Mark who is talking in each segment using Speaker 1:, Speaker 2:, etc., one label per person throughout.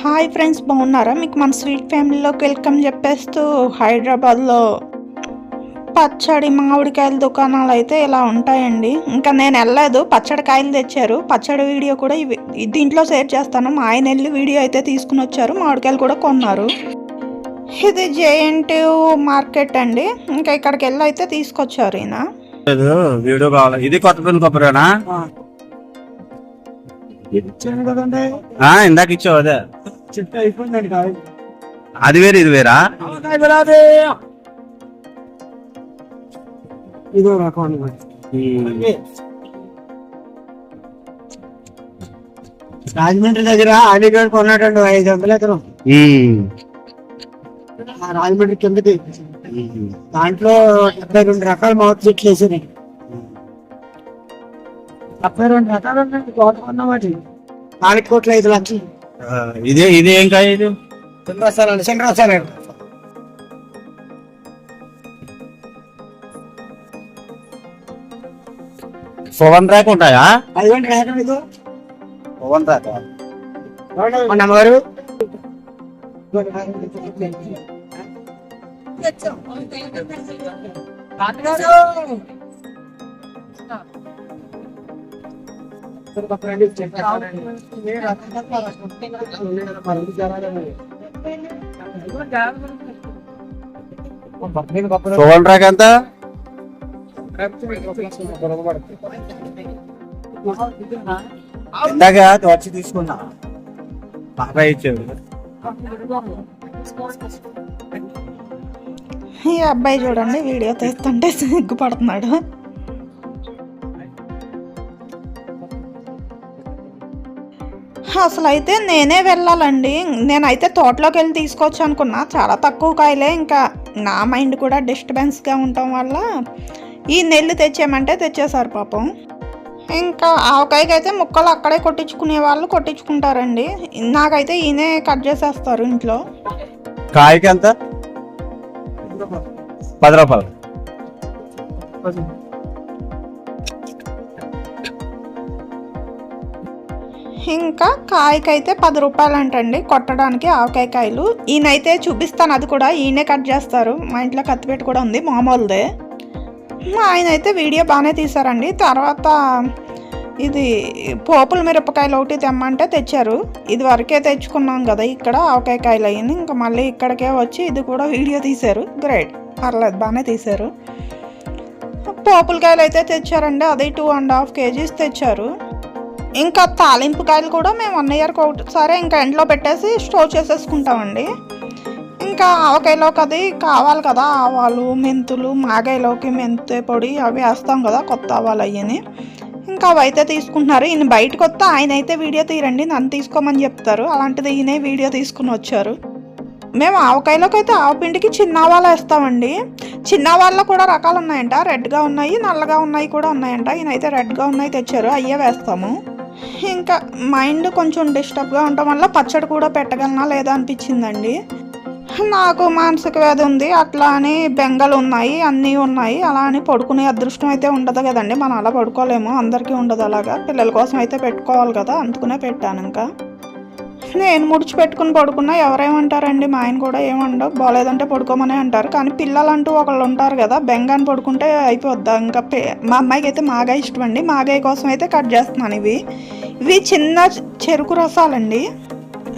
Speaker 1: Hi friends బాగున్నారా? మీకు మన స్వీట్ ఫ్యామిలీలోకి వెల్కమ్ చెప్పేస్తూ హైదరాబాద్లో పచ్చడి మామిడికాయల దుకాణాలు అయితే ఇలా ఉంటాయండి. ఇంకా నేను వెళ్ళలేదు పచ్చడి కాయలు తెచ్చారు. పచ్చడి వీడియో కూడా ఇవి దీంట్లో షేర్ చేస్తాను. మా ఆయన వెళ్ళి వీడియో అయితే తీసుకుని వచ్చారు మామిడికాయలు కూడా కొన్నారు. ఇది జేఎన్టీ మార్కెట్ అండి. ఇంకా ఇక్కడికి వెళ్ళి అయితే తీసుకొచ్చారు ఈయన.
Speaker 2: వీడియో కావాలి. ఇది కొబ్బరినా?
Speaker 3: ఇచ్చాను కదండి.
Speaker 2: ఆ, ఇందాక ఇచ్చావు అదే.
Speaker 3: చెట్టు అయిపోయిందండి కాయ
Speaker 2: అది వేరు ఇది వేరా?
Speaker 3: ఇదో రకం రాజమండ్రి దగ్గర అలీగఢ్ కొన్నాడండి ఐదు వందల ఎకరం. రాజమండ్రి కిందకి. దాంట్లో డెబ్బై రెండు రకాల మామిడి చెట్లు వేసారు డెబ్బై రెండు రకాలు ఉన్నాయి తోట కొన్నవాటి. నాలుగు కోట్ల ఐదు లక్షలు.
Speaker 2: ఇదే ఇది ఏం కాయ ఇది?
Speaker 3: చంద్రసాలండి చంద్రసాలండి
Speaker 2: పవన్ ర్యాక్ ఉంటాయా?
Speaker 3: అదిగోండి
Speaker 2: పవన్
Speaker 3: మన అమ్మగారు
Speaker 2: పవన్ ర్యాక్ ఎంత ఇందాక వచ్చి తీసుకున్నా. బాగా ఇచ్చాడు.
Speaker 1: ఈ అబ్బాయి చూడండి వీడియో తీస్తుంటే సిగ్గుపడుతున్నాడు. అసలు అయితే నేనే వెళ్ళాలండి. నేనైతే తోటలోకి వెళ్ళి తీసుకోవచ్చు అనుకున్నా. చాలా తక్కువ కాయలే. ఇంకా నా మైండ్ కూడా డిస్టర్బెన్స్గా ఉండటం వల్ల ఈ నెల్లు తెచ్చామంటే తెచ్చేసారు పాపం. ఇంకా ఆవకాయకి అయితే ముక్కలు అక్కడే కొట్టించుకునే వాళ్ళు కొట్టించుకుంటారండి. నాకైతే ఈయనే కట్ చేసేస్తారు ఇంట్లో.
Speaker 2: కాయకి ఎంత పది రూపాయలు.
Speaker 1: ఇంకా కాయకైతే పది రూపాయలు అంటండి కొట్టడానికి ఆవకాయ కాయలు. ఈయనైతే చూపిస్తాను అది కూడా ఈయనే కట్ చేస్తారు. మా ఇంట్లో కత్తిపెట్టి కూడా ఉంది మామూలుదే. మా ఆయన అయితే వీడియో బాగానే తీశారండి. తర్వాత ఇది పోపుల మిరపకాయలు ఒకటి తెమ్మంటే తెచ్చారు. ఇది వరకే తెచ్చుకున్నాం కదా ఇక్కడ ఆవకాయ కాయలు అయ్యింది. ఇంకా మళ్ళీ ఇక్కడికే వచ్చి ఇది కూడా వీడియో తీశారు. గ్రేట్ పర్లేదు బాగానే తీశారు. పోపులకాయలు అయితే తెచ్చారండి. అది టూ అండ్ హాఫ్ కేజీస్ తెచ్చారు. ఇంకా తాలింపు కాయలు కూడా మేము వన్ ఇయర్కి ఒకసారి ఇంకా ఎండ్లో పెట్టేసి స్టోర్ చేసేసుకుంటామండి. ఇంకా ఆవకాయలోకి అది కావాలి కదా ఆవాలు మెంతులు మాగాయలోకి మెంతి పొడి అవి వేస్తాం కదా కొత్త ఆవాలు అయ్యని. ఇంకా అవైతే తీసుకుంటున్నారు. ఈయన బయటకు వస్తే ఆయన అయితే వీడియో తీరండి నన్ను తీసుకోమని చెప్తారు. అలాంటిది ఈయనే వీడియో తీసుకుని వచ్చారు. మేము ఆవకాయలోకి అయితే ఆవపిండికి చిన్న ఆవాలు వేస్తామండి. చిన్న ఆవాల్లో కూడా రకాలు ఉన్నాయంట. రెడ్గా ఉన్నాయి నల్లగా ఉన్నాయి కూడా ఉన్నాయంట. ఈయన అయితే రెడ్గా ఉన్నాయి తెచ్చారు. అయ్యే వేస్తాము. ఇంకా మైండ్ కొంచెం డిస్టర్బ్గా ఉండటం వల్ల పచ్చడి కూడా పెట్టగలనా లేదా అనిపించిందండి. నాకు మానసిక వ్యాధి ఉంది అట్లా అని బెంగలు ఉన్నాయి అన్నీ ఉన్నాయి. అలా అని పడుకునే అదృష్టం అయితే ఉండదు కదండి. మనం అలా పడుకోలేము అందరికీ ఉండదు అలాగా. పిల్లల కోసం అయితే పెట్టుకోవాలి కదా అందుకునే పెట్టాను ఇంకా. నేను ముడిచి పెట్టుకుని పడుకున్నా ఎవరేమంటారండి? మా ఆయన కూడా ఏమండవు బాగాలేదంటే పడుకోమనే అంటారు. కానీ పిల్లలంటూ ఒకళ్ళు ఉంటారు కదా బెంగాని పడుకుంటే అయిపోద్దా? ఇంకా పే- మా అమ్మాయికి అయితే మాగాయ ఇష్టం అండి మాగాయ కోసం అయితే కట్ చేస్తున్నాను ఇవి. ఇవి చిన్న చెరుకు రసాలండి.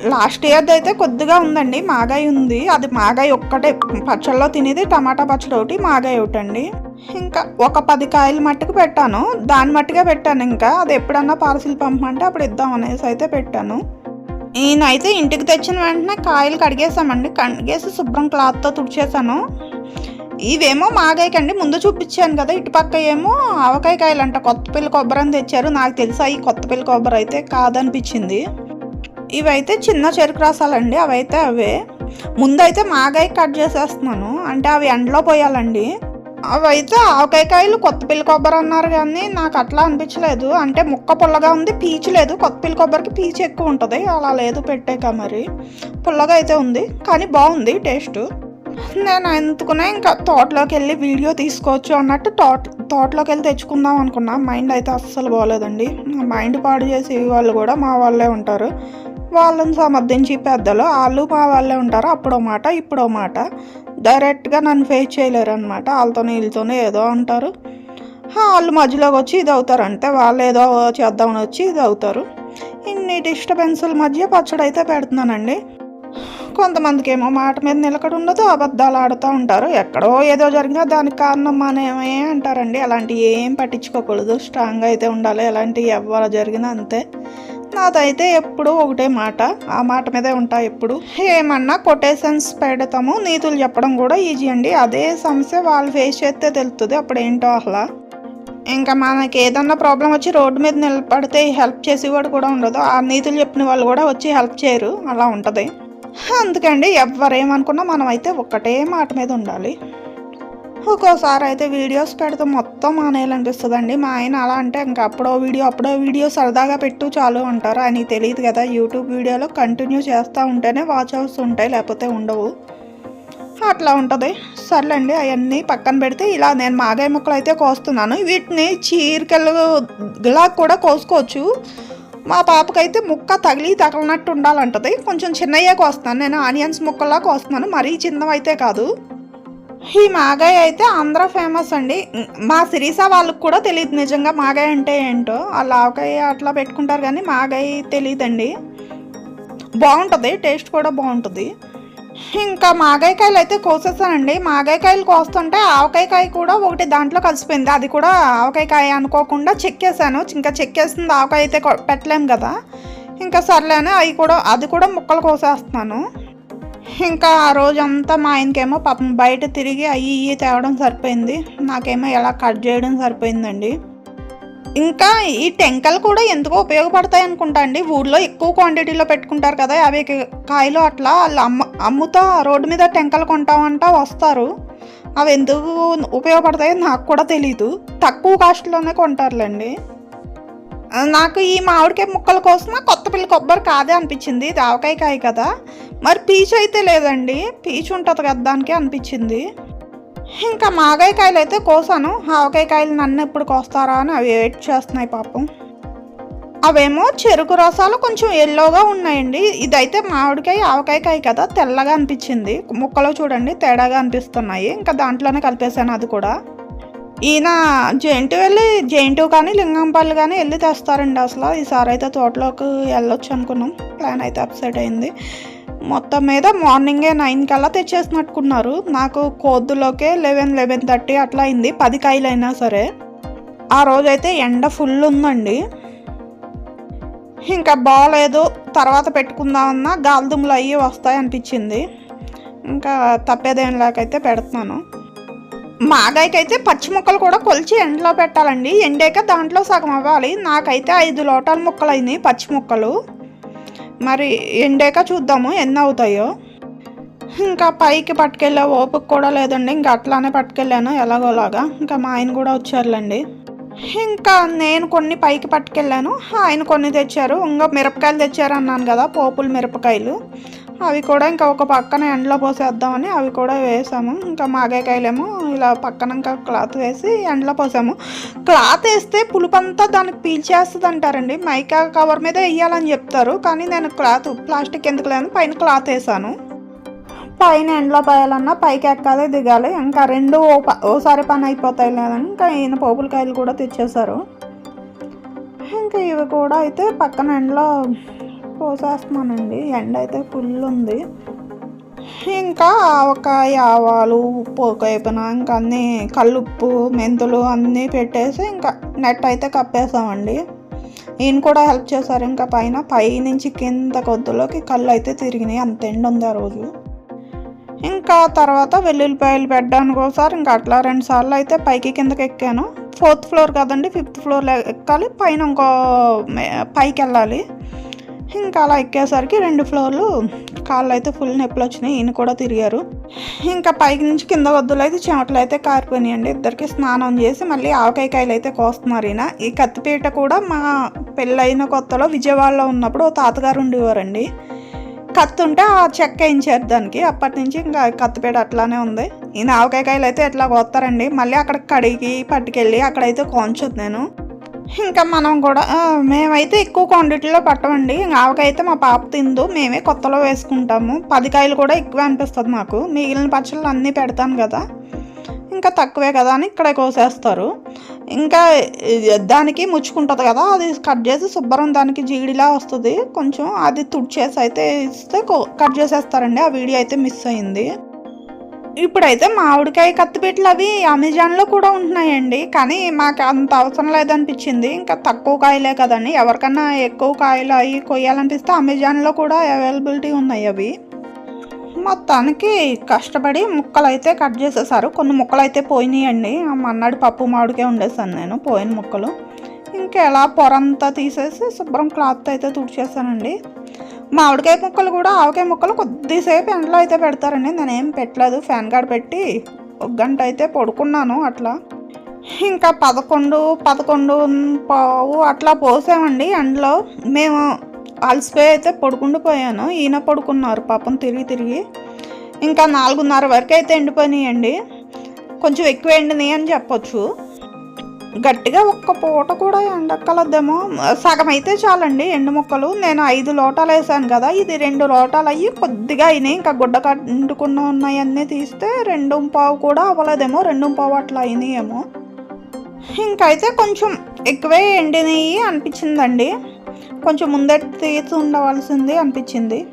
Speaker 1: లాస్ట్ ఇయర్ది అయితే కొద్దిగా ఉందండి. మాగాయ ఉంది. అది మాగాయ ఒక్కటే. పచ్చళ్ళలో తినేది టమాటా పచ్చడి ఒకటి మాగాయ ఒకటి అండి ఇంకా ఒక పది కాయలు మట్టుకు పెట్టాను. దాని మట్టుగా పెట్టాను ఇంకా. అది ఎప్పుడన్నా పార్సిల్ పంపమంటే అప్పుడు ఇద్దాం అనేసి అయితే పెట్టాను. నేనైతే ఇంటికి తెచ్చిన వెంటనే కాయలు కడిగేసామండి కడిగేసి శుభ్రం క్లాత్తో తుడిచేసాను ఇవేమో మాగాయకండి ముందు చూపించాను కదా ఇటుపక్క ఏమో ఆవకాయ కాయలు అంట కొత్త పిల్ల కొబ్బరి అని తెచ్చారు. నాకు తెలుసా ఈ కొత్త పిల్ల కొబ్బరి అయితే కాదనిపించింది. ఇవైతే చిన్న చెరుకు రసాలండి అవైతే అవే. ముందైతే మాగాయ కట్ చేసేస్తున్నాను. అంటే అవి ఎండలో పోయాలండి. అవైతే ఆవకాయ కాయలు కొత్త పిల్ల కొబ్బరి అన్నారు కానీ నాకు అట్లా అనిపించలేదు. అంటే ముక్క పుల్లగా ఉంది పీచు లేదు. కొత్త పిల్ల కొబ్బరికి పీచు ఎక్కువ ఉంటుంది. అలా లేదు పెట్టాక మరి. పుల్లగా అయితే ఉంది కానీ బాగుంది టేస్ట్. నేను ఎందుకునే ఇంకా తోటలోకి వెళ్ళి వీడియో తీసుకోవచ్చు అన్నట్టు తోట తోటలోకి వెళ్ళి తెచ్చుకుందాం అనుకున్నా. మైండ్ అయితే అస్సలు బాగోలేదండి. మైండ్ పాడు చేసే వాళ్ళు కూడా మా వాళ్ళే ఉంటారు. వాళ్ళని సమర్థించి పెద్దలు వాళ్ళు మా వాళ్ళే ఉంటారు. అప్పుడో మాట ఇప్పుడో మాట. డైరెక్ట్గా నన్ను ఫేస్ చేయలేరు అనమాట వాళ్ళతోనే వీళ్ళతోనే ఏదో అంటారు. వాళ్ళు మధ్యలోకి వచ్చి ఇది అవుతారు. అంతే వాళ్ళు ఏదో చేద్దామని వచ్చి ఇది అవుతారు. ఇన్ని డిస్టర్బెన్సుల మధ్య పచ్చడి అయితే పెడుతున్నానండి. కొంతమందికి ఏమో మాట మీద నిలకడ ఉండదు అబద్ధాలు ఆడుతూ ఉంటారు. ఎక్కడో ఏదో జరిగినా దానికి కారణం మనమే అంటారండి. అలాంటివి ఏం పట్టించుకోకూడదు. స్ట్రాంగ్ అయితే ఉండాలి. ఎలాంటివి ఎవరు జరిగినా అంతే. నాదైతే ఎప్పుడు ఒకటే మాట. ఆ మాట మీదే ఉంటా ఎప్పుడు. ఏమన్నా కొటేషన్స్ పెడతాము నీతులు చెప్పడం కూడా ఈజీ అండి. అదే సమస్య వాళ్ళు ఫేస్ చేస్తే తెలుస్తుంది అప్పుడు ఏంటో అసలు. ఇంకా మనకి ఏదన్నా ప్రాబ్లం వచ్చి రోడ్డు మీద నిలబడితే హెల్ప్ చేసేవాడు కూడా ఉండదు. ఆ నీతులు చెప్పిన వాళ్ళు కూడా వచ్చి హెల్ప్ చేయరు. అలా ఉంటుంది. అందుకండి ఎవరేమనుకున్నా మనం అయితే ఒక్కటే మాట మీద ఉండాలి. ఒక్కోసారి అయితే వీడియోస్ పెడితే మొత్తం మానేయాలనిపిస్తుందండి. మా ఆయన అలా అంటే ఇంకా అప్పుడో వీడియో అప్పుడో వీడియో సరదాగా పెట్టు చాలు అంటారు. అని తెలియదు కదా యూట్యూబ్ వీడియోలో కంటిన్యూ చేస్తూ ఉంటేనే వాచ్ అవర్స్ ఉంటాయి లేకపోతే ఉండవు. అట్లా ఉంటుంది. సర్లేండి అవన్నీ పక్కన పెడితే ఇలా నేను మాగాయ ముక్కలు అయితే కోస్తున్నాను. వీటిని చీరికలుగా కూడా కోసుకోవచ్చు. మా పాపకైతే ముక్క తగిలి తగలనట్టు ఉండాలంటది. కొంచెం చిన్నయ్యే కోస్తున్నాను నేను ఆనియన్స్ ముక్కల్లా కోస్తున్నాను. మరీ చిన్నవైతే కాదు. ఈ మాగాయ అయితే ఆంధ్ర ఫేమస్ అండి. మా సిరీసా వాళ్ళకి కూడా తెలియదు నిజంగా మాగాయ్ అంటే ఏంటో. ఆ లావకాయ అట్లా పెట్టుకుంటారు కానీ మాగాయ తెలియదండి బాగుంటుంది టేస్ట్ కూడా బాగుంటుంది. ఇంకా మాగాయకాయలు అయితే కోసేసానండి. మాగాయకాయలు కోస్తుంటే ఆవకాయకాయ కూడా ఒకటి దాంట్లో కలిసిపోయింది. అది కూడా ఆవకాయకాయ అనుకోకుండా చెక్కేసాను ఇంకా చెక్కేసింది ఆవకాయ అయితే పెట్టలేము కదా. ఇంకా సర్లేని అవి కూడా అది కూడా ముక్కలు కోసేస్తున్నాను. ఇంకా ఆ రోజంతా మా ఆయనకేమో పాపం బయట తిరిగి అవి ఇవి తేవడం సరిపోయింది. నాకేమో ఎలా కట్ చేయడం సరిపోయిందండి. ఇంకా ఈ టెంకలు కూడా ఎందుకో ఉపయోగపడతాయి అనుకుంటా అండి. ఊర్లో ఎక్కువ క్వాంటిటీలో పెట్టుకుంటారు కదా అవి కాయలు అట్లా వాళ్ళు అమ్మ అమ్ముతా రోడ్డు మీద టెంకలు కొంటామంటా వస్తారు. అవి ఎందుకు ఉపయోగపడతాయో నాకు కూడా తెలీదు. తక్కువ కాస్ట్లోనే కొంటారులేండి. నాకు ఈ మామిడికాయ ముక్కల కోసం కొత్త పిల్ల కొబ్బరి కాదే అనిపించింది. ఇది కాయ కదా. మరి పీచు అయితే లేదండి. పీచు ఉంటుంది కదా దానికి అనిపించింది. ఇంకా మాగాయ కాయలు అయితే కోసాను. ఆవకాయ కాయలు నన్ను ఎప్పుడు కోస్తారా అని అవి వెయిట్ చేస్తున్నాయి పాపం. అవేమో చెరుకు రసాలు కొంచెం ఎల్లోగా ఉన్నాయండి. ఇదైతే మామిడికాయ ఆవకాయ కాయ కదా. తెల్లగా అనిపించింది. ముక్కలో చూడండి తేడాగా అనిపిస్తున్నాయి. ఇంకా దాంట్లోనే కలిపేశాను అది కూడా. ఈయన జైంటు వెళ్ళి జైంటు కానీ లింగంపల్లి కానీ వెళ్ళి తెస్తారండి అసలు. ఈసారి అయితే తోటలోకి వెళ్ళొచ్చు అనుకున్నాం. ప్లాన్ అయితే అప్సెట్ అయింది. మొత్తం మీద మార్నింగే నైన్ కల్లా తెచ్చేసినట్టుకున్నారు. నాకు కోద్దులోకే లెవెన్ లెవెన్ థర్టీ అట్లా అయింది. పది కాయలు అయినా సరే. ఆ రోజైతే ఎండ ఫుల్ ఉందండి. ఇంకా బాగాలేదు తర్వాత పెట్టుకుందామన్నా గాలిదుమ్ములు అయ్యి వస్తాయి అనిపించింది ఇంకా తప్పేదేం లేకైతే పెడుతున్నాను. మాగాయకైతే పచ్చి ముక్కలు కూడా కొలిచి ఎండలో పెట్టాలండి. ఎండాక దాంట్లో సగం అవ్వాలి. నాకైతే ఐదు లోటాల ముక్కలు అయినాయి పచ్చి ముక్కలు. మరి ఎండాక చూద్దాము ఎన్ని అవుతాయో ఇంకా పైకి పట్టుకెళ్ళే ఓపిక కూడా లేదండి. ఇంకా అట్లానే పట్టుకెళ్ళాను ఎలాగోలాగా. ఇంకా మా ఆయన కూడా వచ్చారులేండి. ఇంకా నేను కొన్ని పైకి పట్టుకెళ్ళాను. ఆయన కొన్ని తెచ్చారు. ఇంకా మిరపకాయలు తెచ్చారు అన్నాను కదా పోపులు మిరపకాయలు. అవి కూడా ఇంకా ఒక పక్కన ఎండలో పోసేద్దామని అవి కూడా వేసాము. ఇంకా మాగాయకాయలేమో ఇలా పక్కన ఇంకా క్లాత్ వేసి ఎండలో పోసాము. క్లాత్ వేస్తే పులుపంతా దానికి పీల్చేస్తుంది అంటారండి మైకా కవర్ మీద వేయాలని చెప్తారు. కానీ నేను క్లాత్ ప్లాస్టిక్ ఎందుకు లేదు పైన క్లాత్ వేసాను. పైన ఎండలో పోయాలన్నా పైకి ఎక్కాలి దిగాలి. ఇంకా రెండు ఓ ప- ఓసారి పని అయిపోతాయి లేదని ఇంకా ఈయన పోపుల కాయలు కూడా తెచ్చేశారు. ఇంకా ఇవి కూడా అయితే పక్కన ఎండలో పోసేస్తున్నానండి. ఎండ అయితే ఫుల్ ఉంది. ఇంకా ఆవకాయ ఆవాలు ఉప్పు అయిపోయినా ఇంకా అన్నీ కల్లుప్పు మెంతులు అన్నీ పెట్టేసి ఇంకా నెట్ అయితే కప్పేసామండి. ఈయన కూడా హెల్ప్ చేశారు. ఇంకా పైన పై నుంచి కింద కొద్దులోకి కళ్ళు అయితే తిరిగినాయి. అంత ఎండ ఉంది ఆ రోజు. ఇంకా తర్వాత వెల్లుల్లిపాయలు పెట్టడానికి ఒకసారి ఇంకా అట్లా రెండు సార్లు అయితే పైకి కిందకి ఎక్కాను. ఫోర్త్ ఫ్లోర్ కదండి ఫిఫ్త్ ఫ్లోర్లో ఎక్కాలి. పైన ఇంకో పైకి వెళ్ళాలి. ఇంకా అలా ఎక్కేసరికి రెండు ఫ్లోర్లు కాళ్ళు అయితే ఫుల్ నొప్పులు వచ్చినాయి ఈయన కూడా తిరిగారు. ఇంకా పైకి నుంచి కింద వద్దులు అయితే చెమటలు అయితే కారిపోయినాయండి. ఇద్దరికి స్నానం చేసి మళ్ళీ ఆవకాయ కాయలు అయితే కోస్తున్నారు ఈయన. ఈ కత్తిపీట కూడా మా పెళ్ళైన కొత్తలో విజయవాడలో ఉన్నప్పుడు ఓ తాతగారు ఉండేవారండి. కత్తి ఉంటే ఆ చెక్క వేయించారు దానికి. అప్పటి నుంచి ఇంకా కత్తిపేట అట్లానే ఉంది. ఈ ఆవకాయ కాయలు అయితే ఎట్లా కోస్తారండి? మళ్ళీ అక్కడ కడిగి పట్టుకెళ్ళి అక్కడైతే కోంచొద్దు నేను. ఇంకా మనం కూడా మేమైతే ఎక్కువ క్వాంటిటీలో పట్టమండి. ఇంకా మా పాప తిందు మేమే కొత్తలో వేసుకుంటాము. పది కాయలు కూడా ఎక్కువ అనిపిస్తుంది మాకు. మిగిలిన పచ్చళ్ళు అన్నీ పెడతాను కదా. ఇంకా తక్కువే కదా అని ఇక్కడ కోసేస్తారు. ఇంకా దానికి ముచ్చుకుంటుంది కదా అది కట్ చేసి శుభ్రం దానికి జీడిలా వస్తుంది. కొంచెం అది తుడిచేసి అయితే ఇస్తే కట్ చేసేస్తారండి. ఆ వీడియో అయితే మిస్ అయింది. ఇప్పుడైతే మామిడికాయ కత్తిపీటలు అవి అమెజాన్లో కూడా ఉంటున్నాయండి. కానీ మాకు అంత అవసరం లేదనిపించింది. ఇంకా తక్కువ కాయలే కదండి. ఎవరికన్నా ఎక్కువ కాయలు అవి కొయ్యాలనిపిస్తే అమెజాన్లో కూడా అవైలబిలిటీ ఉన్నాయి అవి. మొత్తానికి కష్టపడి ముక్కలు అయితే కట్ చేసేసారు. కొన్ని ముక్కలు అయితే పోయినాయండి. మన్నాడు పప్పు మామిడికే ఉండేసాను నేను పోయిన ముక్కలు. ఇంకా ఎలా పొరంతా తీసేసి శుభ్రం క్లాత్ అయితే తుడిచేసానండి. మామిడికాయ ముక్కలు కూడా ఆవకాయ ముక్కలు కొద్దిసేపు ఎండలో అయితే పెడతారండి. నేనేం పెట్టలేదు. ఫ్యాన్ గార్డ్ పెట్టి ఒక గంట అయితే పడుకున్నాను అట్లా. ఇంకా పదకొండు పదకొండు పావు అట్లా పోసామండి ఎండలో. మేము అలసిపోయి అయితే పడుకుండిపోయాను ఈయన పడుకున్నారు పాపం తిరిగి తిరిగి. ఇంకా నాలుగున్నర వరకు అయితే ఎండిపోయినాయండి. కొంచెం ఎక్కువ ఎండినాయి అని చెప్పొచ్చు. గట్టిగా ఒక్క పూట కూడా ఎండక్కలద్దేమో. సగం అయితే చాలండి ఎండు ముక్కలు. నేను ఐదు లోటాలు వేసాను కదా ఇది రెండు లోటాలు అయ్యి కొద్దిగా అయినాయి. ఇంకా గుడ్డ కట్టుకున్న ఉన్నాయన్నీ తీస్తే రెండు పావు కూడా అవ్వలేదేమో రెండు పావు అట్లా అయినాయేమో. ఇంకైతే కొంచెం ఎక్కువే ఎండినాయి అనిపించిందండి. కొంచెం ముందే తీసి ఉండవలసింది అనిపించింది.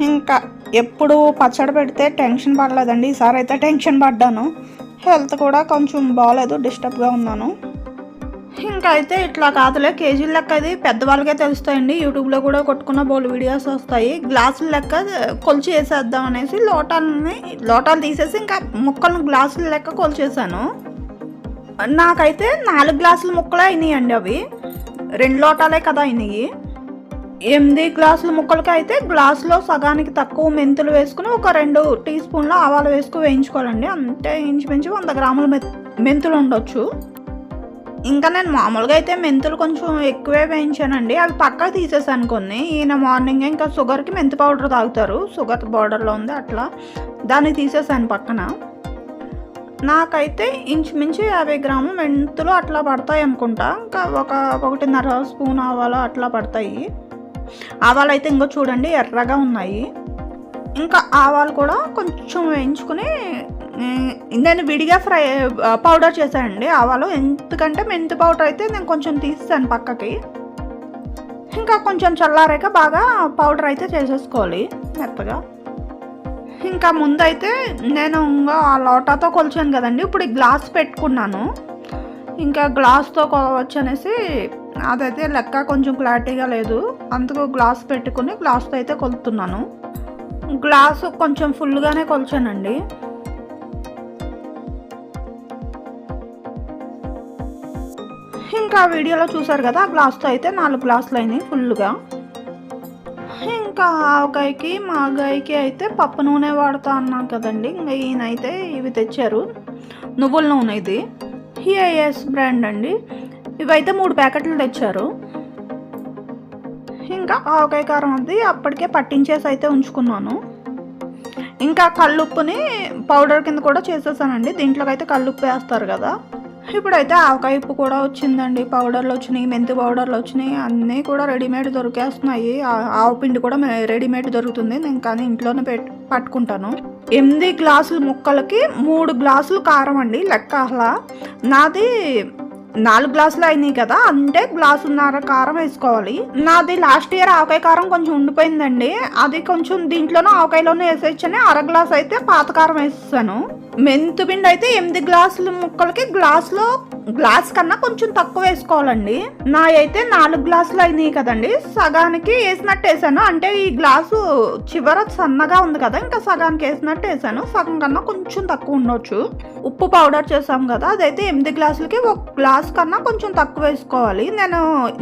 Speaker 1: ఇంకా ఎప్పుడు పచ్చడి పెడితే టెన్షన్ పడలేదండి. ఈసారి అయితే టెన్షన్ పడ్డాను. హెల్త్ కూడా కొంచెం బాగాలేదు డిస్టర్బ్గా ఉన్నాను. ఇంకా అయితే ఇట్లా కాదులే కేజీల లెక్క అది పెద్దవాళ్ళకే తెలుస్తాయండి. యూట్యూబ్లో కూడా కొట్టుకున్న బోల్ వీడియోస్ వస్తాయి. గ్లాసుల లెక్క కొలిచి వేసేద్దాం అనేసి లోటాలని లోటాలు తీసేసి ఇంకా ముక్కలను గ్లాసుల లెక్క కొలిచేసాను నాకైతే నాలుగు గ్లాసుల ముక్కలే అయినాయండి అవి. రెండు లోటాలే కదా అయినాయి. ఎనిమిది గ్లాసుల ముక్కలకి అయితే గ్లాసులో సగానికి తక్కువ మెంతులు వేసుకుని ఒక రెండు టీ స్పూన్ల ఆవాలు వేసుకుని వేయించుకోవాలండి. అంటే ఇంచుమించు వంద గ్రాముల మెంతులు ఉండొచ్చు. ఇంకా నేను మామూలుగా అయితే మెంతులు కొంచెం ఎక్కువే వేయించానండి. అవి పక్కకు తీసేసాను కొన్ని. ఈయన మార్నింగ్ ఇంకా షుగర్కి మెంతి పౌడర్ తాగుతారు. షుగర్ బార్డర్లో ఉంది అట్లా. దాన్ని తీసేసాను పక్కన. నాకైతే ఇంచుమించు యాభై గ్రాములు మెంతులు అట్లా పడతాయి అనుకుంటా. ఇంకా ఒక ఒకటిన్నర స్పూన్ ఆవాలు అట్లా పడతాయి. ఆవాలు అయితే ఇంకో చూడండి ఎర్రగా ఉన్నాయి. ఇంకా ఆవాలు కూడా కొంచెం వేయించుకుని నేను విడిగా ఫ్రై పౌడర్ చేశానండి ఆవాలు. ఎందుకంటే మెంతి పౌడర్ అయితే నేను కొంచెం తీస్తాను పక్కకి. ఇంకా కొంచెం చల్లారాక బాగా పౌడర్ అయితే చేసేసుకోవాలి మెత్తగా. ఇంకా ముందైతే నేను ఇంకా ఆ లోటాతో కొలిచాను కదండి ఇప్పుడు ఈ గ్లాస్ పెట్టుకున్నాను. ఇంకా గ్లాస్తో కొలవచ్చు అనేసి అదైతే లెక్క కొంచెం క్లారిటీగా లేదు. అందుకు గ్లాస్ పెట్టుకుని గ్లాస్తో అయితే కొలుతున్నాను. గ్లాసు కొంచెం ఫుల్గానే కొలిచానండి. ఇంకా వీడియోలో చూసారు కదా ఆ గ్లాస్తో అయితే నాలుగు గ్లాసులు అయినాయి ఫుల్గా. ఇంకా ఆవకాయకి మాగాయకి అయితే పప్పు నూనె వాడుతా అన్నాను కదండి. ఇంకా ఈయన అయితే ఇవి తెచ్చారు. నువ్వుల నూనె ఇది. హిఐఎస్ బ్రాండ్ అండి. ఇవైతే మూడు ప్యాకెట్లు తెచ్చారు. ఇంకా ఆవకాయ కారం అది అప్పటికే పట్టించేసి అయితే ఉంచుకున్నాను. ఇంకా కళ్ళుప్పుని పౌడర్ కింద కూడా చేసేసానండి. దీంట్లోకి అయితే కళ్ళుప్పు వేస్తారు కదా. ఇప్పుడైతే ఆవకాయ ఉప్పు కూడా వచ్చిందండి. పౌడర్లు వచ్చినాయి మెంతి పౌడర్లు వచ్చినాయి. అన్నీ కూడా రెడీమేడ్ దొరికేస్తున్నాయి. ఆ- ఆవు పిండి కూడా రెడీమేడ్ దొరుకుతుంది. నేను కానీ ఇంట్లోనే పెట్ పట్టుకుంటాను. ఎనిమిది గ్లాసులు ముక్కలకి మూడు గ్లాసులు కారం అండి. లెక్క అసలు నాది నాలుగు గ్లాసులు అయినాయి కదా అంటే గ్లాసున్నర కారం వేసుకోవాలి. నాది లాస్ట్ ఇయర్ ఆవకాయ కారం కొంచెం ఉండిపోయిందండి. అది కొంచెం దీంట్లోనూ ఆవకాయలోనే వేసేయచ్చని అర గ్లాస్ అయితే పాత కారం వేసేసాను. మెంతు పిండి అయితే ఎనిమిది గ్లాసుల ముక్కలకి గ్లాసులో గ్లాస్ కన్నా కొంచెం తక్కువ వేసుకోవాలండి. నా అయితే నాలుగు గ్లాసులు అయినాయి కదండి. సగానికి వేసినట్టు వేసాను. అంటే ఈ గ్లాసు చివర సన్నగా ఉంది కదా ఇంకా సగానికి వేసినట్టు వేసాను. సగం కన్నా కొంచెం తక్కువ ఉండొచ్చు. ఉప్పు పౌడర్ చేసాం కదా అదైతే ఎనిమిది గ్లాసులకి ఒక గ్లాస్ కన్నా కొంచెం తక్కువ వేసుకోవాలి. నేను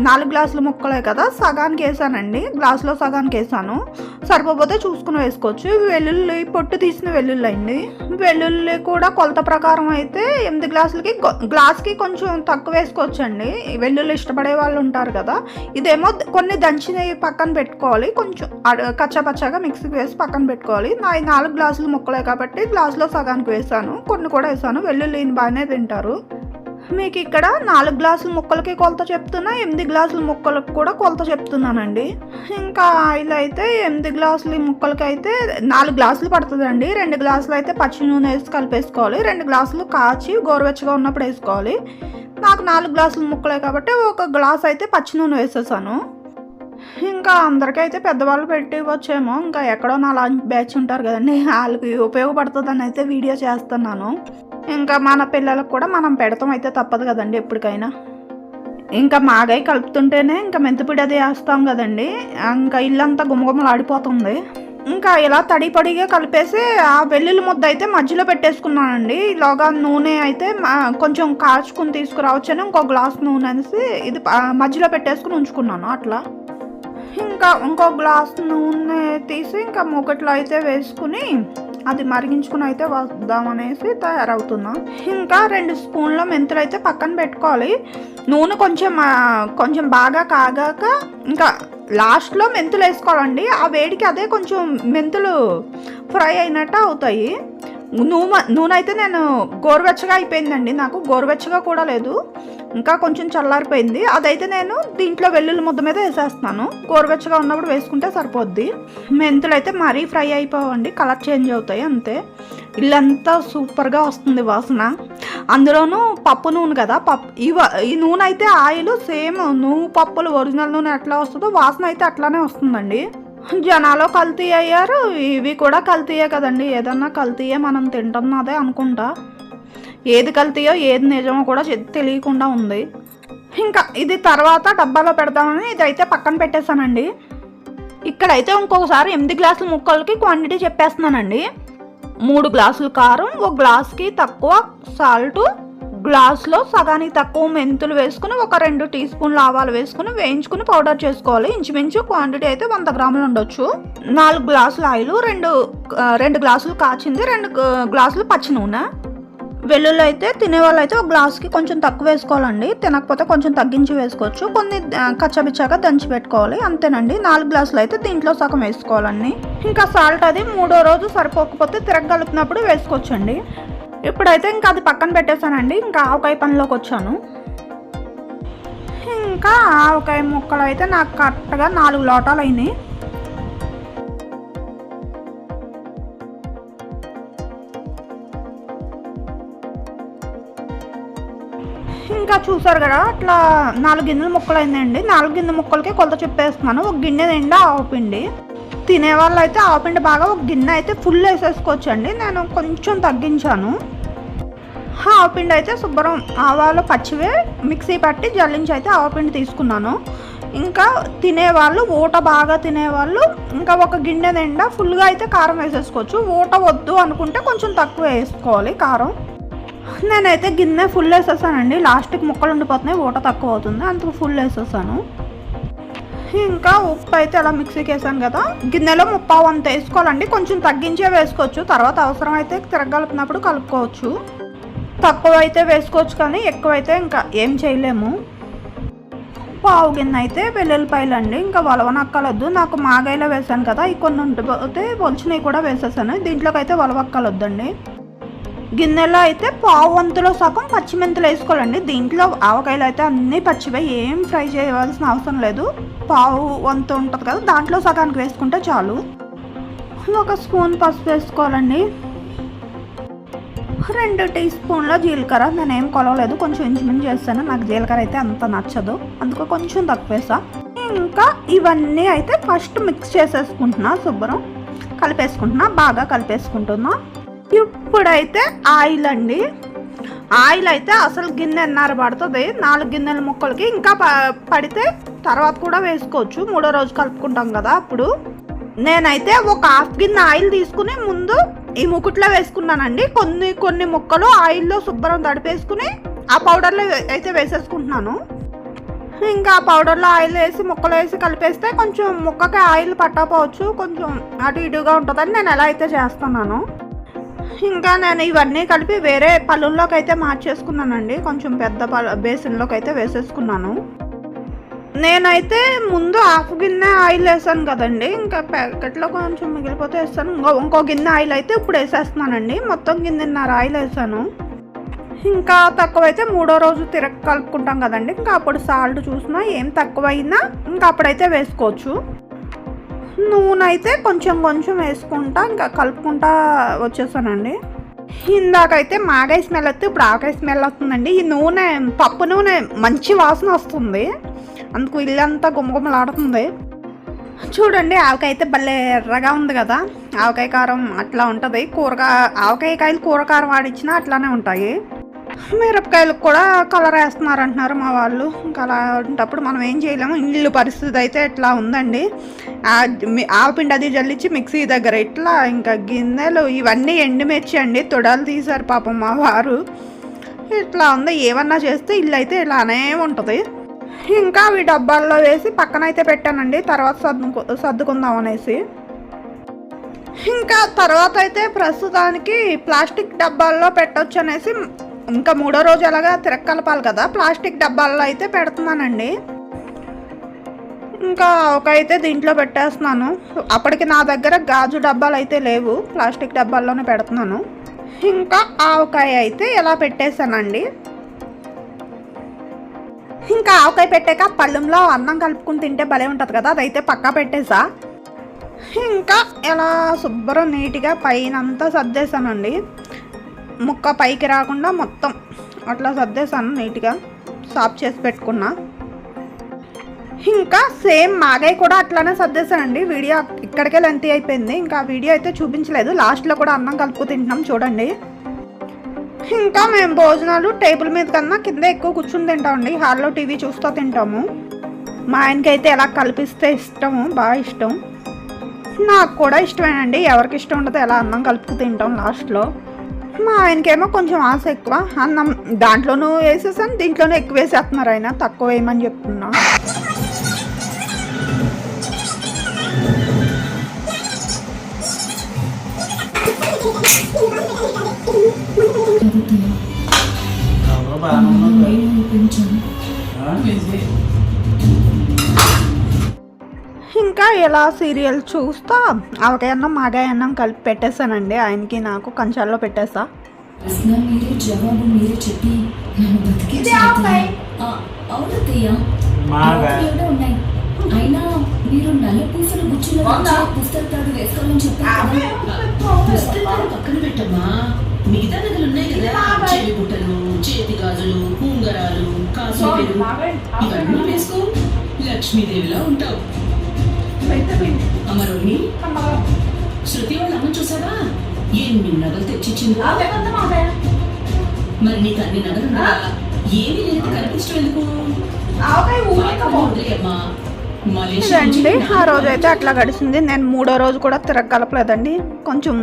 Speaker 1: నాలుగు గ్లాసుల ముక్కలే కదా సగానికి వేసానండి. గ్లాసులో సగానికి వేసాను. సరిపోతే చూసుకుని వేసుకోవచ్చు. వెల్లుల్లి పొట్టు తీసిన వెల్లుల్లి అండి వెల్లుల్లి కూడా కొలత ప్రకారం అయితే ఎనిమిది గ్లాసులకి గ్లాస్కి కొంచెం తక్కువ వేసుకోవచ్చండి వెల్లుల్లి ఇష్టపడే వాళ్ళు ఉంటారు కదా. ఇదేమో కొన్ని దంచినవి పక్కన పెట్టుకోవాలి. కొంచెం అడ- మిక్సీకి వేసి పక్కన పెట్టుకోవాలి. నా ఈ నాలుగు గ్లాసులు ముక్కలే కాబట్టి గ్లాసులో సగానికి వేసాను. కొన్ని కూడా వేసాను. వెల్లుల్లిని బాగానే తింటారు. మీకు ఇక్కడ నాలుగు గ్లాసుల ముక్కలకి కొలత చెప్తున్నా ఎనిమిది గ్లాసుల ముక్కలకు కూడా కొలత చెప్తున్నానండి. ఇంకా ఆయిల్ అయితే ఎనిమిది గ్లాసుల ముక్కలకి అయితే నాలుగు గ్లాసులు పడుతుందండి. రెండు గ్లాసులు అయితే పచ్చి నూనె వేసి కలిపేసుకోవాలి. రెండు గ్లాసులు కాచి గోరువెచ్చగా ఉన్నప్పుడు వేసుకోవాలి. నాకు నాలుగు గ్లాసుల ముక్కలే కాబట్టి ఒక గ్లాస్ అయితే పచ్చి నూనె వేసేసాను. ఇంకా అందరికీ అయితే పెద్దవాళ్ళు పెట్టి వచ్చేమో ఇంకా ఎక్కడో నా లాంటి బ్యాచ్ ఉంటారు కదండి. వాళ్ళకి ఉపయోగపడుతుందని అయితే వీడియో చేస్తున్నాను. ఇంకా మన పిల్లలకు కూడా మనం పెడతాం అయితే తప్పదు కదండి ఎప్పటికైనా. ఇంకా మాగాయి కలుపుతుంటేనే ఇంకా మెంతిపిడి అది వేస్తాం కదండి. ఇంకా ఇల్లంతా గుమగుమలాడిపోతుంది. ఇంకా ఇలా తడి పొడిగా కలిపేసి ఆ వెల్లుల్లి ముద్ద అయితే మధ్యలో పెట్టేసుకున్నానండి. ఇలాగా నూనె అయితే మా- కొంచెం కాచుకుని తీసుకురావచ్చని ఇంకో గ్లాస్ నూనె అనేసి ఇది మధ్యలో పెట్టేసుకుని ఉంచుకున్నాను అట్లా. ఇంకా ఇంకో గ్లాస్ నూనె తీసి ఇంకా మొకట్లో అయితే వేసుకుని అది మరిగించుకుని అయితే వద్దామనేసి తయారవుతున్నా. ఇంకా రెండు స్పూన్ల మెంతులు అయితే పక్కన పెట్టుకోవాలి. నూనె కొంచెం కొంచెం బాగా కాగాక ఇంకా లాస్ట్లో మెంతులు వేసుకోవాలండి. ఆ వేడికి అదే కొంచెం మెంతులు ఫ్రై అయినట్టు అవుతాయి. నూనె నూనె అయితే నేను గోరువెచ్చగా అయిపోయిందండి. నాకు గోరువెచ్చగా కూడా లేదు. ఇంకా కొంచెం చల్లారిపోయింది. అదైతే నేను దీంట్లో వెల్లుల్లి ముద్ద మీద వేసేస్తాను గోరువెచ్చగా ఉన్నప్పుడు వేసుకుంటే సరిపోద్ది. మెంతులు అయితే మరీ ఫ్రై అయిపోవండి. కలర్ చేంజ్ అవుతాయి అంతే. ఇల్లంతా సూపర్గా వస్తుంది వాసన. అందులోనూ పప్పు నూనె కదా. పప్పు ఈ ఈ నూనె అయితే ఆయిల్ సేమ్ నువ్వు పప్పులు ఒరిజినల్ నూనె ఎట్లా వస్తుందో వాసన అయితే అట్లానే వస్తుందండి. జనాలు కల్తీ అయ్యారు. ఇవి కూడా కల్తీయే కదండి. ఏదన్నా కల్తీయే మనం తింటున్నదే అనుకుంటా. ఏది కల్తీయో ఏది నిజమో కూడా తెలియకుండా ఉంది. ఇంకా ఇది తర్వాత డబ్బాలో పెడదామని ఇదైతే పక్కన పెట్టేశానండి. ఇక్కడైతే ఇంకొకసారి ఎనిమిది గ్లాసుల ముక్కలకి క్వాంటిటీ చెప్పేస్తున్నానండి. మూడు గ్లాసులు కారం ఒక గ్లాస్కి తక్కువ సాల్టు గ్లాస్లో సగానికి తక్కువ మెంతులు వేసుకుని ఒక రెండు టీ స్పూన్లు ఆవాలు వేసుకుని వేయించుకుని పౌడర్ చేసుకోవాలి. ఇంచుమించు క్వాంటిటీ అయితే వంద గ్రాములు ఉండొచ్చు. నాలుగు గ్లాసులు ఆయిల్ రెండు రెండు గ్లాసులు కాచింది రెండు గ్లాసులు పచ్చి నూనె. వెల్లుల్లి అయితే తినేవాళ్ళు అయితే ఒక గ్లాస్కి కొంచెం తక్కువ వేసుకోవాలండి. తినకపోతే కొంచెం తగ్గించి వేసుకోవచ్చు. కొన్ని ఆ, కచ్చబిచ్చాగా దంచి పెట్టుకోవాలి. అంతేనండి. నాలుగు గ్లాసులు అయితే దీంట్లో సగం వేసుకోవాలండి. ఇంకా సాల్ట్ అది మూడో రోజు సరిపోకపోతే తిరగలుపుతున్నప్పుడు వేసుకోవచ్చండి. ఇప్పుడైతే ఇంకా అది పక్కన పెట్టేశానండి. ఇంకా ఆవకాయ పనిలోకి వచ్చాను. ఇంకా ఆవకాయ ముక్కలు అయితే నాకు కరెక్ట్గా నాలుగు లోటాలు అయినాయి. ఇంకా చూసారు కదా అట్లా నాలుగు గిన్నెల ముక్కలు అయిందండి నాలుగు గిన్నె ముక్కలకి కొలత చెప్పేస్తున్నాను. ఒక గిన్నె నిండా ఆవపిండి తినేవాళ్ళు అయితే ఆవపిండి బాగా ఒక గిన్నె అయితే ఫుల్ వేసేసుకోవచ్చండి. నేను కొంచెం తగ్గించాను. ఆవపిండి అయితే శుభ్రం ఆవాలు పచ్చివే మిక్సీ పట్టి జల్లించి అయితే ఆవపిండి తీసుకున్నాను. ఇంకా తినేవాళ్ళు ఊట బాగా తినేవాళ్ళు ఇంకా ఒక గిన్నె నిండా ఫుల్గా అయితే కారం వేసేసుకోవచ్చు. ఊట వద్దు అనుకుంటే కొంచెం తక్కువ వేసుకోవాలి కారం. నేనైతే గిన్నె ఫుల్ వేసేసానండి. లాస్ట్కి ముక్కలు ఉండిపోతున్నాయి ఊట తక్కువ అవుతుంది అందుకు ఫుల్ వేసేసాను. ఇంకా ఉప్పు అయితే అలా మిక్సీకి వేసాను కదా. గిన్నెలో ముప్పావు అంత వేసుకోవాలండి. కొంచెం తగ్గించే వేసుకోవచ్చు. తర్వాత అవసరం అయితే తిరగలిపినప్పుడు కలుపుకోవచ్చు. తక్కువ అయితే వేసుకోవచ్చు కానీ ఎక్కువైతే ఇంకా ఏం చేయలేము. పావు గిన్నె అయితే వెల్లుల్లిపాయలు అండి ఇంకా వలవనక్కలొద్దు. నాకు మాగాయలో వేసాను కదా. ఈ కొన్ని ఉండిపోతే వచ్చినవి కూడా వేసేసాను. దీంట్లోకి అయితే వలవక్కలొద్దండి. గిన్నెలో అయితే పావు వంతులో సగం పచ్చిమెంతులు వేసుకోవాలండి. దీంట్లో ఆవకాయలు అయితే అన్నీ పచ్చివే. ఏం ఫ్రై చేయవలసిన అవసరం లేదు. పావు వంతు ఉంటుంది కదా దాంట్లో సగానికి వేసుకుంటే చాలు. ఒక స్పూన్ పసుపు వేసుకోవాలండి. రెండు టీ స్పూన్ల జీలకర్ర. నేను ఏం కొలవలేదు కొంచెం ఇంచుమించు చేస్తాను. నాకు జీలకర్ర అయితే అంత నచ్చదు. అందుకు కొంచెం తక్కువ వేసా. ఇంకా ఇవన్నీ అయితే ఫస్ట్ మిక్స్ చేసేసుకుంటున్నా శుభ్రం కలిపేసుకుంటున్నా బాగా కలిపేసుకుంటున్నా. ఇప్పుడైతే ఆయిల్ అండి ఆయిల్ అయితే అసలు గిన్నె ఎన్నర పడుతుంది? నాలుగు గిన్నెల ముక్కలకి. ఇంకా ప- పడితే తర్వాత కూడా వేసుకోవచ్చు. మూడో రోజు కలుపుకుంటాం కదా అప్పుడు. నేనైతే ఒక హాఫ్ గిన్నె ఆయిల్ తీసుకుని ముందు ఈ ముకుట్లో వేసుకున్నానండి. కొన్ని కొన్ని ముక్కలు ఆయిల్లో శుభ్రం తడిపేసుకుని ఆ పౌడర్లో అయితే వేసేసుకుంటున్నాను. ఇంకా ఆ పౌడర్లో ఆయిల్ వేసి ముక్కలు వేసి కలిపేస్తే కొంచెం ముక్కకి ఆయిల్ పట్టకపోవచ్చు. కొంచెం అటు ఇటుగా ఉంటుందని నేను ఎలా అయితే చేస్తున్నాను. ఇంకా నేను ఇవన్నీ కలిపి వేరే పళ్ళుల్లోకి అయితే మార్చేసుకున్నానండి. కొంచెం పెద్ద పళ్ళ బేసిన్లోకి అయితే వేసేసుకున్నాను. నేనైతే ముందు హాఫ్ గిన్నె ఆయిల్ వేసాను కదండి. ఇంకా ప్యాకెట్లో కొంచెం మిగిలిపోతే వేస్తాను. ఇంకో ఇంకో గిన్నె ఆయిల్ అయితే ఇప్పుడు వేసేస్తున్నానండి. మొత్తం గిన్నెన్నర ఆయిల్ వేసాను. ఇంకా తక్కువైతే మూడో రోజు తిరగ కలుపుకుంటాం కదండి. ఇంకా అప్పుడు సాల్ట్ చూసినా ఏం తక్కువైనా ఇంకా అప్పుడైతే వేసుకోవచ్చు. నూనె అయితే కొంచెం కొంచెం వేసుకుంటా ఇంకా కలుపుకుంటా వచ్చేసానండి. ఇందాకైతే మాగాయ స్మెల్ వస్తే ఇప్పుడు ఆకాయ స్మెల్ వస్తుందండి. ఈ నూనె పప్పు నూనె మంచి వాసన వస్తుంది. అందుకు ఇల్లంతా గుమగుమలాడుతుంది. చూడండి ఆవకాయ అయితే భలే ఎర్రగా ఉంది కదా. ఆవకాయ కారం అట్లా ఉంటుంది. కూరగా ఆవకాయ కాయలు కూర కారం అట్లానే ఉంటాయి. మిరపకాయలకు కూడా కలర్ వేస్తున్నారు అంటున్నారు మా వాళ్ళు. ఇంకా అలాంటప్పుడు మనం ఏం చేయలేము. ఇల్లు పరిస్థితి అయితే ఇట్లా ఉందండి. ఆవపిండి అది జల్లించి మిక్సీ దగ్గర ఇట్లా ఇంకా గిన్నెలు ఇవన్నీ ఎండుమిర్చి అండి. తొడలు తీశారు పాపం మా వారు. ఇట్లా ఉంది. ఏమన్నా చేస్తే ఇల్లు అయితే ఇలానే ఉంటుంది. ఇంకా అవి డబ్బాల్లో వేసి పక్కన అయితే పెట్టానండి. తర్వాత సర్దుకు సర్దుకుందాం అనేసి. ఇంకా తర్వాత అయితే ప్రస్తుతానికి ప్లాస్టిక్ డబ్బాల్లో పెట్టొచ్చు అనేసి ఇంకా మూడో రోజు ఎలాగా తిరగకలపాలి కదా ప్లాస్టిక్ డబ్బాల్లో అయితే పెడుతున్నానండి. ఇంకా ఒక అయితే దీంట్లో పెట్టేస్తున్నాను. అప్పటికి నా దగ్గర గాజు డబ్బాలు అయితే లేవు ప్లాస్టిక్ డబ్బాల్లోనే పెడుతున్నాను. ఇంకా ఆవకాయ అయితే ఇలా పెట్టేశానండి. ఇంకా ఆవకాయ పెట్టాక పళ్ళెంలో అన్నం కలుపుకుని తింటే భలే ఉంటుంది కదా అదైతే పక్కా పెట్టేసా. ఇంకా ఇలా శుభ్రం నీట్గా పైన అంతా సర్దేశానండి. ముక్క పైకి రాకుండా మొత్తం అట్లా సర్దేశాను నీట్గా. సాప్ చేసి పెట్టుకున్నా. ఇంకా సేమ్ మాగాయ కూడా అట్లానే సర్దేశానండి వీడియో ఇక్కడికే లెంత్ అయిపోయింది. ఇంకా వీడియో అయితే చూపించలేదు. లాస్ట్లో కూడా అన్నం కలుపు తింటున్నాం చూడండి. ఇంకా మేము భోజనాలు టేబుల్ మీద కన్నా కింద ఎక్కువ కూర్చుని తింటామండి. హాల్లో టీవీ చూస్తూ తింటాము. మా ఆయనకి అయితే ఎలా కల్పిస్తే ఇష్టము బాగా ఇష్టం. నాకు కూడా ఇష్టమేనండి. ఎవరికి ఇష్టం ఉండదు ఎలా అన్నం కలుపుకు తింటాం లాస్ట్లో మా ఆయనకేమో కొంచెం ఆశ ఎక్కువ. అన్నం దాంట్లోనూ వేసేసాను దీంట్లోనూ ఎక్కువ వేసేస్తున్నారు ఆయన తక్కువ వేయమని చెప్తున్నా. ఇలా సీరియల్ చూస్తా? ఆవకాయ అన్నం మాగాయ అన్నం కలిపి పెట్టేశానండి. ఆయనకి నాకు కంచాల్లో పెట్టేసా
Speaker 4: ప్రశ్న మీరే జవాబు మీరే చెప్పి నన్ను బతికించారు అవునత్తయ్య
Speaker 2: మాగా
Speaker 4: ఎవరో ఉన్నాయి. అయినా మీరు నల్ల పూసలు గుచ్చిన పుస్తకాలు వేసుకోవాలని చెప్పారు కదా.
Speaker 5: పుస్తకాలు పక్కన పెట్టమ్మా. మిగతా నగలు ఉన్నాయి కదా. చెవి బుట్టలు చేతి గాజులు ఉంగరాలు కాసు పేరు. ఇవన్నీ వేసుకో. లక్ష్మీదేవిలా ఉంటావు. అమరోని శృతి వాళ్ళ అమ్మ చూసావా? ఎన్ని నగలు తెచ్చిచ్చింది. మరి నీకు అన్ని నగలు? ఏమీ లేదు కనిపించడం ఎందుకు? వదిలేయమ్మా.
Speaker 1: ఇదండి ఆ రోజు అయితే అట్లా గడిచింది నేను మూడో రోజు కూడా తిరగలపలేదండి కొంచెం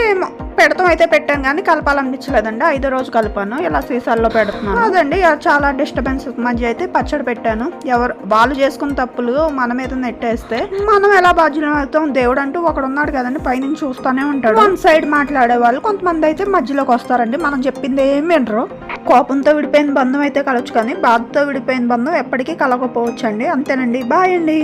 Speaker 1: ఏమో పెడతాం అయితే పెట్టాను కానీ కలపాలనిపించలేదండి. ఐదో రోజు కలిపాను. ఇలా సీసాల్లో పెడుతున్నాను. అదండి చాలా డిస్టర్బెన్స్ మధ్య అయితే పచ్చడి పెట్టాను. ఎవరు వాళ్ళు చేసుకున్న తప్పులు మన మీద నెట్టేస్తే మనం ఎలా బాధ్యులం అవుతాం? దేవుడు అంటూ ఒకడు ఉన్నాడు కదండి పైనుంచి చూస్తూనే ఉంటాడు. వన్ సైడ్ మాట్లాడే వాళ్ళు కొంతమంది అయితే మధ్యలోకి వస్తారండి. మనం చెప్పింది ఏం వినరు. కోపంతో విడిపోయిన బంధం అయితే కలవచ్చు కానీ బాధతో విడిపోయిన బంధం ఎప్పటికీ కలగకపోవచ్చు అండి అంతేనండి. బాయ్ అండి.